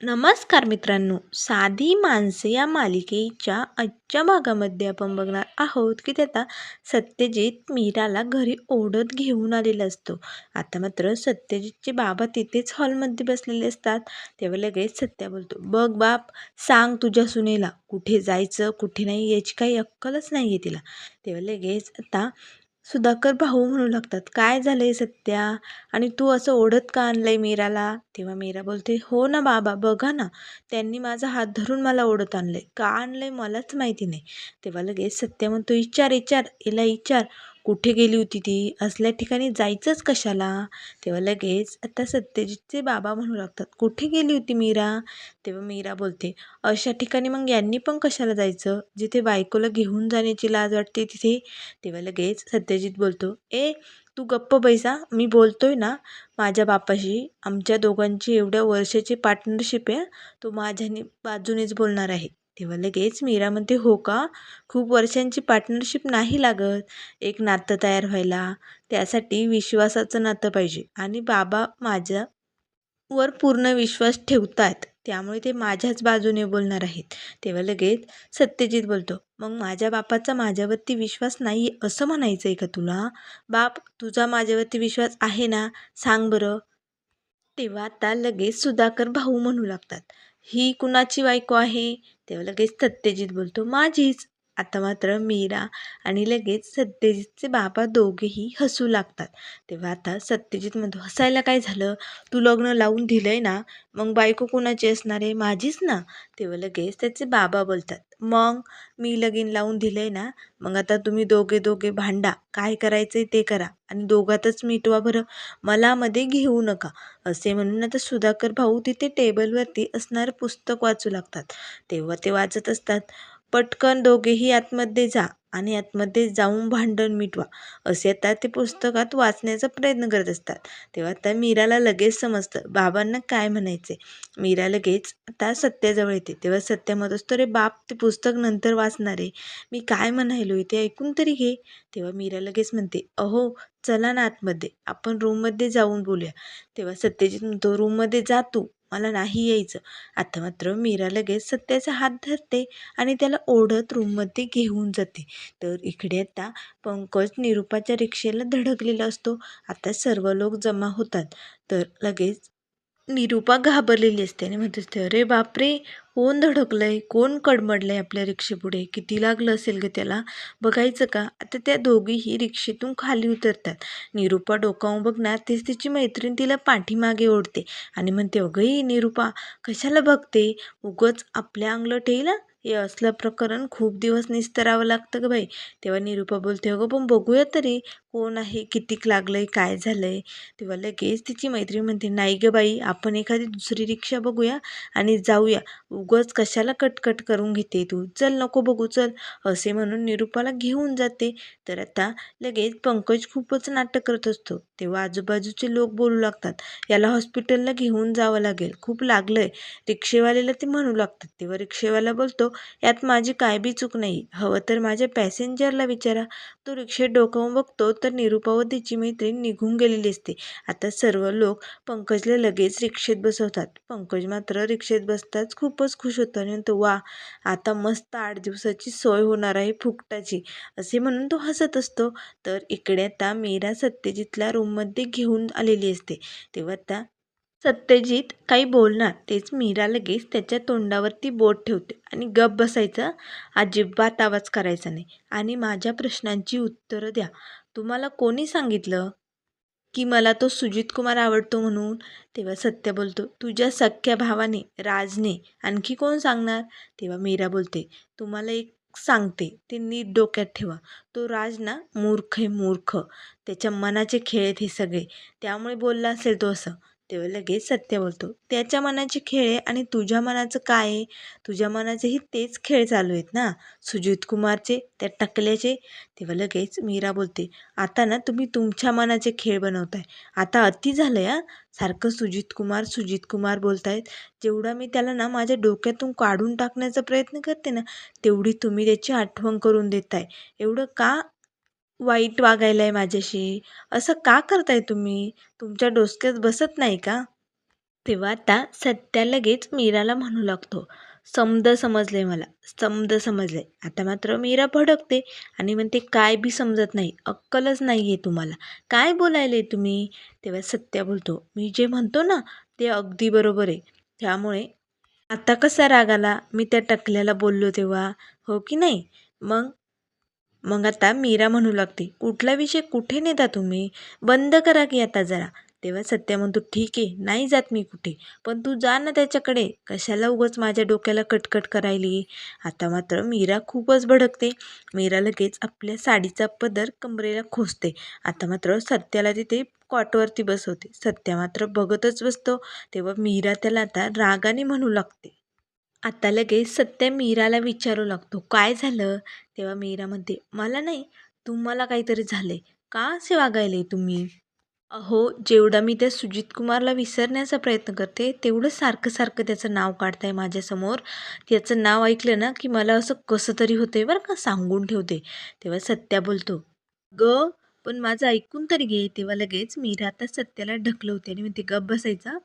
नमस्कार मित्रांनो. साधी माणसे या मालिकेच्या आजच्या भागामध्ये आपण बघणार आहोत की त्याचा सत्यजित मीराला घरी ओढत घेऊन आलेला असतो. आता मात्र सत्यजितचे बाबा तिथेच हॉलमध्ये बसलेले असतात. तेव्हा लगेच सत्या बोलतो बघ बाप सांग तुझ्या सुनेला कुठे जायचं कुठे नाही याची काही अक्कलच नाही आहे तिला. तेव्हा लगेच आता सुधाकर भाऊ म्हणू लागतात काय झालं आहे सत्या आणि तू असं ओढत का आणलं आहे मीराला? तेव्हा मीरा बोलते हो ना बाबा बघा ना त्यांनी माझा हात धरून मला ओढत आणलं आहे का आणलं आहे मलाच माहिती नाही. तेव्हा लगेच सत्या म्हणतो विचार विचार हिला विचार कुठे गेली होती ती? असल्या ठिकाणी जायचंच कशाला? तेव्हा लगेच आता सत्यजितचे बाबा म्हणू लागतात कुठे गेली होती मीरा? तेव्हा मीरा बोलते अशा ठिकाणी मग यांनी पण कशाला जायचं? जिथे बायकोला घेऊन जाण्याची लाज वाटते तिथे? तेव्हा लगेच सत्यजित बोलतो ए तू गप्प बैसा मी बोलतोय ना माझ्या बापाशी. आमच्या दोघांची एवढ्या वर्षाची पार्टनरशिप आहे तो माझ्याने बाजूनेच बोलणार आहे. तेव्हा लगेच मीरा म्हणते हो का? खूप वर्षांची पार्टनरशिप नाही लागत. एक नातं तयार व्हायला. त्यासाठी विश्वासाचं नातं पाहिजे. आणि बाबा माझ्या वर पूर्ण विश्वास ठेवतात. त्यामुळे ते माझ्याच बाजूने बोलणार आहेत. तेव्हा लगेच सत्यजित बोलतो मग माझ्या बापाचा माझ्यावरती विश्वास नाही असं म्हणायचं आहे का तुला? बाप तुझा माझ्यावरती विश्वास आहे ना? सांग बरं. तेव्हा आता लगेच सुधाकर भाऊ म्हणू लागतात. ही कुणाची बायको आहे? तेव्हा लगेच सत्यजित बोलतो माझीच आता मात्र मीरा आणि लगेच सत्यजितचे बाबा दोघेही हसू लागतात. तेव्हा आता सत्यजित म्हणतो हसायला काय झालं? तू लग्न लावून दिलंय ना? मग बायको कुणाची असणार आहे? माझीच ना? तेव्हा लगेच त्याचे बाबा बोलतात. मग मी लगीन लावून दिलंय ना? मग आता तुम्ही दोघे दोघे भांडा. काय करायचंय ते करा. आणि दोघातच मिटवा बरं. मला मध्ये घेऊ नका. असे म्हणून आता सुधाकर भाऊ तिथे टेबलवरती असणारं पुस्तक वाचू लागतात. तेव्हा ते वाचत असतात. पटकन दोघेही आतमध्ये जा आणि आतमध्ये जाऊन भांडण मिटवा असे आता ते पुस्तकात वाचण्याचा प्रयत्न करत असतात. तेव्हा आता मीराला लगेच समजतं बाबांना काय म्हणायचे मीरा लगेच आता सत्याजवळ येते. तेव्हा सत्या म्हणत असतो रे बाप ते पुस्तक नंतर वाचणार. आहे मी काय म्हणायलो इथे? ऐकून तरी घे. तेव्हा मीरा लगेच म्हणते अहो चला ना आतमध्ये. आपण रूममध्ये जाऊन बोलूया. तेव्हा सत्यजित म्हणतो रूममध्ये जा तू. मला नाही यायचं. आता मात्र मीरा लगेच सत्याचा हात धरते आणि त्याला ओढत रूममध्ये घेऊन जाते. तर इकडे आता पंकज निरुपाच्या रिक्षेला धडकलेला असतो. आता सर्व लोक जमा होतात. तर लगेच निरुपा घाबरलेली असते आणि म्हणत असते अरे बापरे कोण धडकलंय? कोण कडमडलंय आपल्या रिक्षेपुढे? किती लागलं असेल ग त्याला? बघायचं का? आता त्या दोघीही रिक्षेतून खाली उतरतात. निरुपा डोकावून बघणार तेच तिची मैत्रीण तिला पाठीमागे ओढते आणि म्हणते अगं निरुपा कशाला बघते? उगच आपल्या अंगलं ठेईल हे असलं प्रकरण खूप दिवस निस्तरावं लागतं ग बाई. तेव्हा निरुपा बोलते अगं पण बघूया तरी कोण आहे कितीक लागलं आहे काय झालं आहे तेव्हा लगेच तिची मैत्री म्हणते नाही गं बाई आपण एखादी दुसरी रिक्षा बघूया आणि जाऊया. उगच कशाला कटकट करून घेते तू? चल नको बघू चल. असे म्हणून निरुपाला घेऊन जाते. तर आता लगेच पंकज खूपच नाटक करत असतो. तेव्हा आजूबाजूचे लोक बोलू लागतात याला हॉस्पिटलला घेऊन जावं लागेल. खूप लागलं आहे रिक्षेवाल्याला ते म्हणू लागतात. तेव्हा रिक्षेवाला बोलतो यात माझी काय बी चूक नाही. हवं तर माझ्या पॅसेंजरला विचारा. तो रिक्षेत डोकावून बघतो तर निरुपा व तिची मैत्रीण निघून गेलेली असते. आता सर्व लोक पंकजला लगेच रिक्षेत बसवतात. पंकज मात्र रिक्षेत बसताच खूपच खुश होतो आणि म्हणतो वा आता मस्त आठ दिवसाची सोय होणार आहे फुकटाची. असे म्हणून तो हसत असतो. तर इकडे आता मीरा सत्यजितला रूममध्ये घेऊन आलेली असते. तेव्हा त्या सत्यजित काही बोलणार तेच मीरा लगेच त्याच्या तोंडावरती बोट ठेवते आणि गप बसायचं. अजिबात आवाज करायचा नाही. आणि माझ्या प्रश्नांची उत्तरं द्या. तुम्हाला कोणी सांगितलं की मला तो सुजित कुमार आवडतो म्हणून? तेव्हा सत्य बोलतो तुझ्या सख्या भावाने राजने आणखी कोण सांगणार? तेव्हा मीरा बोलते तुम्हाला एक सांगते ते नीट डोक्यात ठेवा. तो राज ना मूर्ख आहे मूर्ख. त्याच्या मनाचे खेळ आहेत हे सगळे. त्यामुळे बोलला असेल तो असं. तेव्हा लगेच सत्य बोलतो. त्याच्या मनाचे खेळ आहे आणि तुझ्या मनाचं काय आहे? तुझ्या मनाचेही तेच खेळ चालू आहेत ना? सुजित कुमारचे त्या टकल्याचे. तेव्हा लगेच मीरा बोलते आता ना तुम्ही तुमच्या मनाचे खेळ बनवताय. आता अति झालं आहे सारखं सुजित कुमार सुजित कुमार बोलतायत. जेवढा मी त्याला ना माझ्या डोक्यातून काढून टाकण्याचा प्रयत्न करते ना तेवढी तुम्ही त्याची आठवण करून देताय. एवढं का वाईट वागायला आहे माझ्याशी. असं का करताय तुम्ही? तुमच्या डोसक्यात बसत नाही का? तेव्हा आता सत्या लगेच मीराला म्हणू लागतो. समद समजलंय मला. समद समजलंय. आता मात्र मीरा भडकते आणि म्हणते काय बी समजत नाही. अक्कलच नाही आहे तुम्हाला. काय बोलायले तुम्ही? तेव्हा सत्या बोलतो मी जे म्हणतो ना ते अगदी बरोबर आहे. त्यामुळे आता कसा राग आला? मी त्या टकल्याला बोललो तेव्हा. हो की नाही? मग मग आता मीरा म्हणू लागते कुठला विषय कुठे नेता तुम्ही? बंद करा की आता जरा. तेव्हा सत्या म्हणतो ठीक आहे नाही जात मी कुठे पण तू जा ना त्याच्याकडे. कशाला उगाच माझ्या डोक्याला कटकट करायली? आता मात्र मीरा खूपच भडकते. मीरा लगेच आपल्या साडीचा पदर कमरेला खोसते. आता मात्र सत्याला तिथे कॉटवरती बसवते. सत्या मात्र बघतच बसतो. तेव्हा मीरा त्याला आता रागाने म्हणू लागते. आता लगेच सत्या मीराला विचारू लागतो. काय झालं? तेव्हा मीरा म्हणते मला नाही तुम्हाला काहीतरी झाले का असे वागायले तुम्ही? अहो जेवढा मी त्या सुजित कुमारला विसरण्याचा प्रयत्न करते तेवढं सारखं सारखं त्याचं नाव काढताय माझ्यासमोर. त्याचं नाव ऐकलं ना की मला असं कसं तरी होतंय बरं का सांगून ठेवते. तेव्हा सत्या बोलतो ग पण माझं ऐकून तरी घे. तेव्हा लगेच मीरा आता सत्याला ढकलवते आणि म्हणते गप बसायचा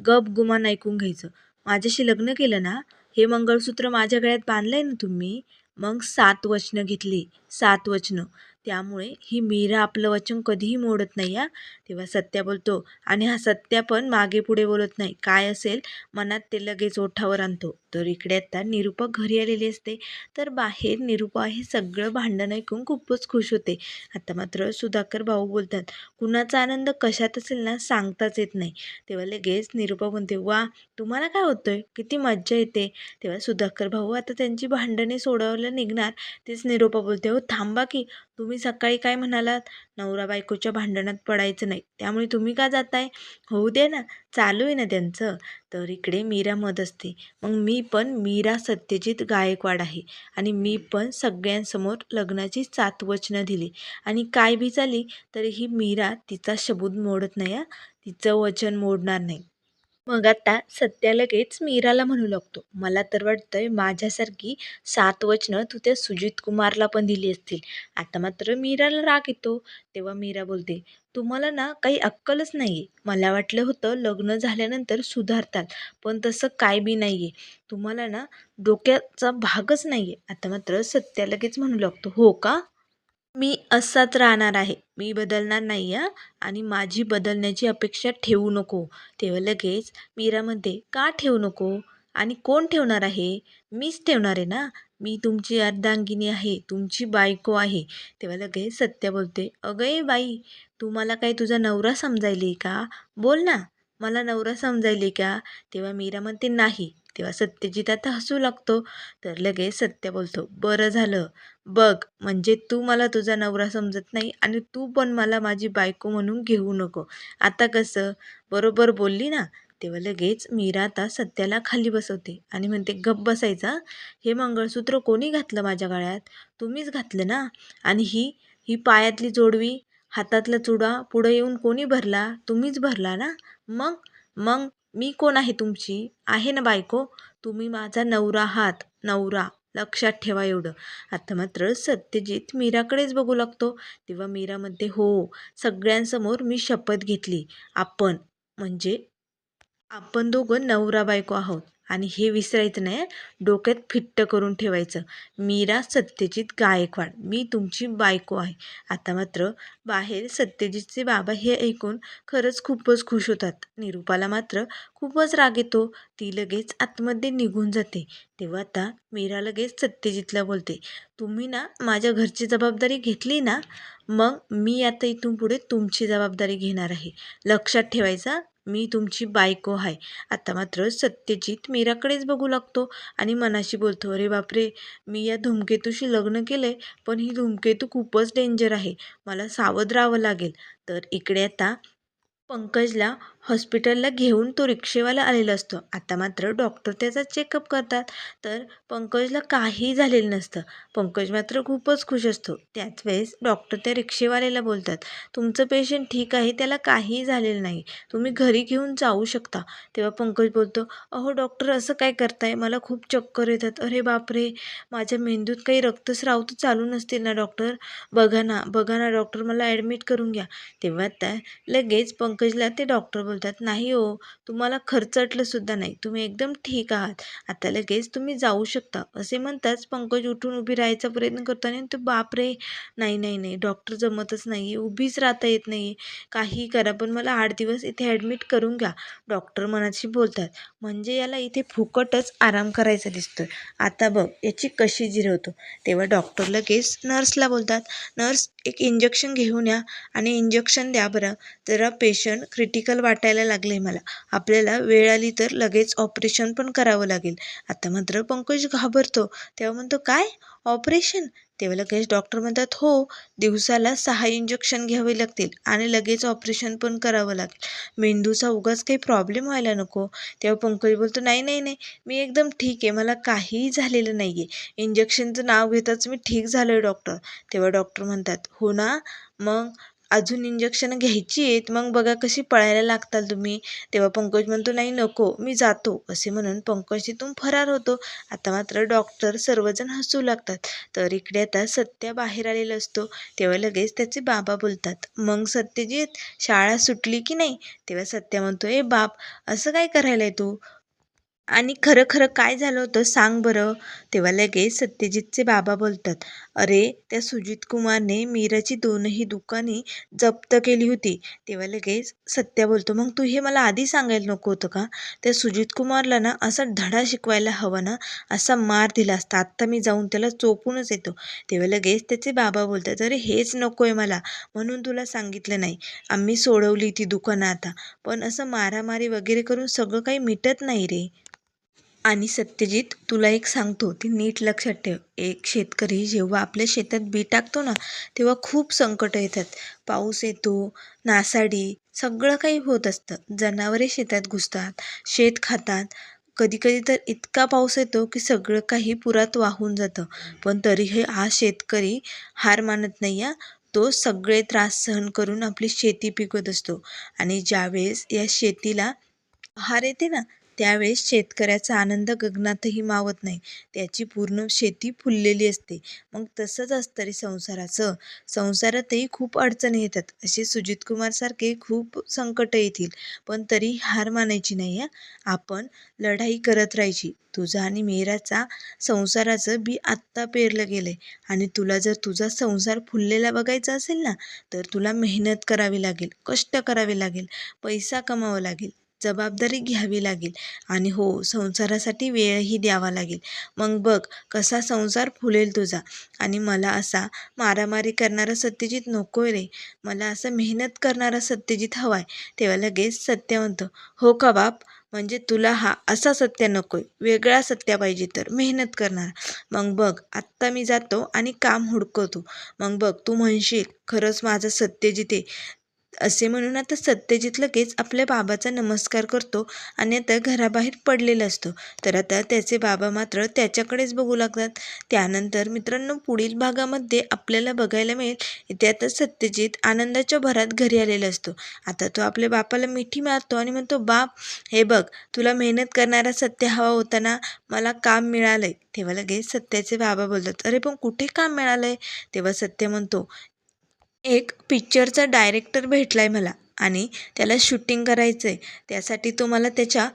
गप गुमान ऐकून घ्यायचं. माझ्याशी लग्न केलं ना हे मंगळसूत्र माझ्या गळ्यात बांधलंय ना तुम्ही? मग सात वचनं घेतली. सात वचनं. त्यामुळे ही मीरा आपलं वचन कधीही मोडत नाही या तेव्हा सत्या बोलतो आणि हा सत्या पण मागे पुढे बोलत नाही. काय असेल? मनात ते लगेच ओठावर आणतो. तर इकडे आता निरूपा घरी आलेली असते. तर बाहेर निरूपा हे सगळं भांडण ऐकून खूपच खुश होते. आता मात्र सुधाकर भाऊ बोलतात कुणाचा आनंद कशात असेल ना सांगताच येत नाही. तेव्हा लगेच निरूपा म्हणते वा तुम्हाला काय होतोय? किती मज्जा येते. तेव्हा सुधाकर भाऊ आता त्यांची भांडणे सोडवायला निघणार. तेच निरूपा बोलते हो थांबा की. तुम्ही सकाळी काय म्हणालात? नवरा बायकोच्या भांडणात पडायचं नाही. त्यामुळे तुम्ही का जाताय? होऊ दे ना चालू आहे ना त्यांचं. तर इकडे मीरा मत असते. मग मी पण मीरा सत्यजित गायकवाड आहे. आणि मी पण सगळ्यांसमोर लग्नाची सातवचनं दिली. आणि काय बी झाली तरी ही मीरा तिचा शबूत मोडत नाही तिचं वचन मोडणार नाही. मग आता सत्या लगेच मीराला म्हणू लागतो. मला तर वाटतंय माझ्यासारखी सात वचनं तू त्या सुजित कुमारला पण दिली असतील. आता मात्र मीराला राग येतो. तेव्हा मीरा बोलते तुम्हाला ना काही अक्कलच नाही आहे मला वाटलं होतं लग्न झाल्यानंतर सुधारतात पण तसं काय बी नाही आहे तुम्हाला ना डोक्याचा भागच नाही आहे आता मात्र सत्या लगेच म्हणू लागतो हो का? मी असाच राहणार आहे. मी बदलणार नाही आहे आणि माझी बदलण्याची अपेक्षा ठेवू नको. तेव्हा लगेच मीरा म्हणते का ठेवू नको? आणि कोण ठेवणार आहे? मीच ठेवणार आहे ना? मी तुमची अर्धांगिनी आहे तुमची बायको आहे. तेव्हा लगेच सत्या बोलते अगं ए बाई तू मला काही तुझा नवरा समजायली का? बोल ना मला नवरा समजायली का? तेव्हा मीरा म्हणते नाही. तेव्हा सत्यजित आता हसू लागतो. तर लगेच सत्य बोलतो बरं झालं. बघ म्हणजे तू मला तुझा नवरा समजत नाही आणि तू पण मला माझी बायको म्हणून घेऊ नको. आता कसं? बरोबर बोलली ना? तेव्हा लगेच मीरा आता सत्याला खाली बसवते आणि म्हणते गप्प बसायचा हे मंगळसूत्र कोणी घातलं माझ्या गळ्यात? तुम्हीच घातलं ना? आणि ही ही पायातली जोडवी हातातला चुडा पुढं येऊन कोणी भरला? तुम्हीच भरला ना? मग? मग मी कोण आहे तुमची? आहे ना बायको? तुम्ही माझा नवरा आहात नवरा. लक्षात ठेवा एवढं. आता मात्र सत्यजित मीराकडेच बघू लागतो. तेव्हा मीरा म्हणते हो सगळ्यांसमोर मी शपथ घेतली. आपण म्हणजे आपण दोघं नवरा बायको आहोत. आणि हे विसरायचं नाही डोक्यात फिट्ट करून ठेवायचं. मीरा सत्यजित गायकवाड. मी तुमची बायको आहे. आता मात्र बाहेर सत्यजितचे बाबा हे ऐकून खरंच खूपच खुश होतात. निरूपाला मात्र खूपच राग येतो. ती लगेच आतमध्ये निघून जाते. तेव्हा आता मीरा लगेच सत्यजितला बोलते तुम्ही ना माझ्या घरची जबाबदारी घेतली ना? मग मी आता इथून पुढे तुमची जबाबदारी घेणार आहे. लक्षात ठेवायचा मी तुमची बायको आहे. आता मात्र सत्यजित मीराकडेच बघू लागतो आणि मनाशी बोलतो अरे बापरे मी या धूमकेतूशी लग्न केलं आहे पण ही धूमकेतू खूपच डेंजर आहे. मला सावध राहावं लागेल. तर इकडे आता पंकजला हॉस्पिटलला घेऊन तो रिक्षेवाला आलेला असतो. आता मात्र डॉक्टर त्याचा चेकअप करतात तर पंकजला काही झालेलं नसतं. पंकज मात्र खूपच खुश असतो. त्याच वेळेस डॉक्टर त्या रिक्षेवाल्याला बोलतात तुमचं पेशंट ठीक आहे त्याला काहीही झालेलं नाही. तुम्ही घरी घेऊन जाऊ शकता. तेव्हा पंकज बोलतो अहो डॉक्टर असं काय करताय? मला खूप चक्कर येतात. अरे बापरे! माझ्या मेंदूत काही रक्तस्राव तर चालू नसतील ना डॉक्टर? बघा ना बघा ना डॉक्टर मला ॲडमिट करून घ्या. तेव्हा त्या लगेच पंकजला ते डॉक्टर बोलतात नाही हो तुम्हाला खर्चटलं सुद्धा नाही. तुम्ही एकदम ठीक आहात. आता लगेच तुम्ही जाऊ शकता. असे म्हणताच पंकज उठून उभी राहायचा प्रयत्न करतो आणि तो बापरे नाही नाही नाही. डॉक्टर जमतच नाही. उभीच राहता येत नाही. काही करा पण मला आठ दिवस इथे ॲडमिट करून घ्या. डॉक्टर मनाशी बोलतात म्हणजे याला इथे फुकटच आराम करायचा दिसतोय. आता बघ याची कशी जिरवतो तेव्हा डॉक्टर लगेच नर्सला बोलतात नर्स एक इंजेक्शन घेऊन या आणि इंजेक्शन द्या बरं. जरा पेशंट क्रिटिकल वाटायला लागले मला. आपल्याला वेळ आली तर लगेच ऑपरेशन पण करावं लागेल. आता मात्र पंकज घाबरतो. तेव्हा म्हणतो काय? ऑपरेशन तेव्हा लगेच डॉक्टर म्हणतात हो दिवसाला सहा इंजेक्शन घ्यावे लागतील आणि लगेच ऑपरेशन पण करावं लागेल. मेंदूचा उगाच काही प्रॉब्लेम व्हायला नको. तेव्हा पंकज बोलतो नाही नाही नाही. मी एकदम ठीक आहे. मला काहीही झालेलं नाही आहे इंजेक्शनचं नाव घेताच मी ठीक झालो आहे डॉक्टर तेव्हा डॉक्टर म्हणतात हो ना? मग अजून इंजेक्शन घ्यायची आहेत मग बघा कशी पळायला लागताल तुम्ही. तेव्हा पंकज म्हणतो नाही नको मी जातो. असे म्हणून पंकज तिथून फरार होतो. आता मात्र डॉक्टर सर्वजण हसू लागतात. तर इकडे आता सत्या बाहेर आलेला असतो. तेव्हा लगेच त्याचे बाबा बोलतात मग सत्यजित शाळा सुटली की नाही? तेव्हा सत्या म्हणतो ए बाप असं काय करायला आहे तू? आणि खरं खरं काय झालं होतं सांग बरं. तेव्हा लगेच सत्यजितचे बाबा बोलतात अरे त्या सुजित कुमारने मीराची दोनही दुकाने जप्त केली होती. तेव्हा लगेच सत्या बोलतो मग तू हे मला आधी सांगायला नको होतं का? त्या सुजित कुमारला ना असा धडा शिकवायला हवा ना असा मार दिला असता. आत्ता मी जाऊन त्याला चोपूनच येतो. तेव्हा लगेच त्याचे बाबा बोलतात अरे हेच नको आहे मला. म्हणून तुला सांगितलं नाही. आम्ही सोडवली ती दुकानं आता. पण असं मारामारी वगैरे करून सगळं काही मिटत नाही रे. आणि सत्यजित तुला एक सांगतो ती नीट लक्षात ठेव. एक शेतकरी जेव्हा आपल्या शेतात बी टाकतो ना तेव्हा खूप संकटं येतात. पाऊस येतो नासाडी सगळं काही होत असतं. जनावरे शेतात घुसतात शेत खातात. कधी कधी तर इतका पाऊस येतो की सगळं काही पुरात वाहून जातं. पण तरीही हा शेतकरी हार मानत नाही आहे तो सगळे त्रास सहन करून आपली शेती पिकवत असतो. आणि ज्यावेळेस या शेतीला हार येते ना त्यावेळेस शेतकऱ्याचा आनंद गगनातही मावत नाही. त्याची पूर्ण शेती फुललेली असते. मग तसंच असतं रे संसाराचं. संसारातही खूप अडचणी येतात. असे सुजित कुमारसारखे खूप संकटं येतील. पण तरी हार मानायची नाही आहे आपण लढाई करत राहायची. तुझा आणि मेहराचा संसाराचं बी आत्ता पेरलं गेलं आहे आणि तुला जर तुझा संसार फुललेला बघायचा असेल ना तर तुला मेहनत करावी लागेल कष्ट करावे लागेल पैसा कमावा लागेल. जबाबदारी घ्यावी लागेल. आणि हो संसारासाठी वेळही द्यावा लागेल. मग बघ कसा संसार फुलेल तुझा? आणि मला असा मारामारी करणारा सत्यजित नको रे. मला असं मेहनत करणारा सत्यजित हवा आहे तेव्हा लगेच सत्य म्हणतो. हो का बाप? म्हणजे तुला हा असा सत्य नको आहे वेगळा सत्या पाहिजे तर मेहनत करणार. मग बघ आत्ता मी जातो आणि काम हुडकवतो. मग बघ तू म्हणशील खरंच माझं सत्यजित आहे. असे म्हणून आता सत्यजित लगेच आपल्या बाबाचा नमस्कार करतो आणि आता घराबाहेर पडलेला असतो. तर आता त्याचे बाबा मात्र त्याच्याकडेच बघू लागतात. त्यानंतर मित्रांनो पुढील भागामध्ये आपल्याला बघायला मिळेल. इथे आता सत्यजित आनंदाच्या भरात घरी आलेला असतो. आता तो आपल्या बापाला मिठी मारतो आणि म्हणतो बाप हे बघ तुला मेहनत करणारा सत्य हवा होता ना? मला काम मिळालंय. तेव्हा लगेच सत्याचे बाबा बोलतात अरे पण कुठे काम मिळालंय? तेव्हा सत्य म्हणतो एक पिक्चरचा डायरेक्टर भेटला आहे मला आणि त्याला शूटिंग करायचं आहे त्यासाठी तो मला त्याच्या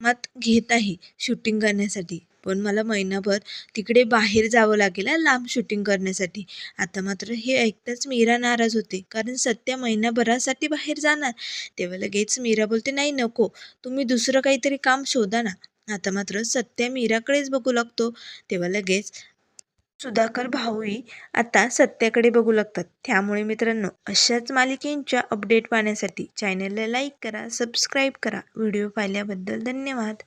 मत घेत आहे शूटिंग करण्यासाठी. पण मला महिनाभर तिकडे बाहेर जावं लागेल लांब शूटिंग करण्यासाठी. आता मात्र हे ऐकताच मीरा नाराज होते. कारण सत्या महिनाभरासाठी बाहेर जाणार. तेव्हा लगेच मीरा बोलते नाही नको. तुम्ही दुसरं काहीतरी काम शोधा ना. आता मात्र सत्या मीराकडेच बघू लागतो. तेव्हा लगेच सुधाकर भाऊही आता सत्याकडे बघू लागतात. त्यामुळे मित्रांनो अशाच मालिकेंच्या अपडेट पाहण्यासाठी चॅनलला लाईक करा सबस्क्राईब करा. व्हिडिओ पाहिल्याबद्दल धन्यवाद.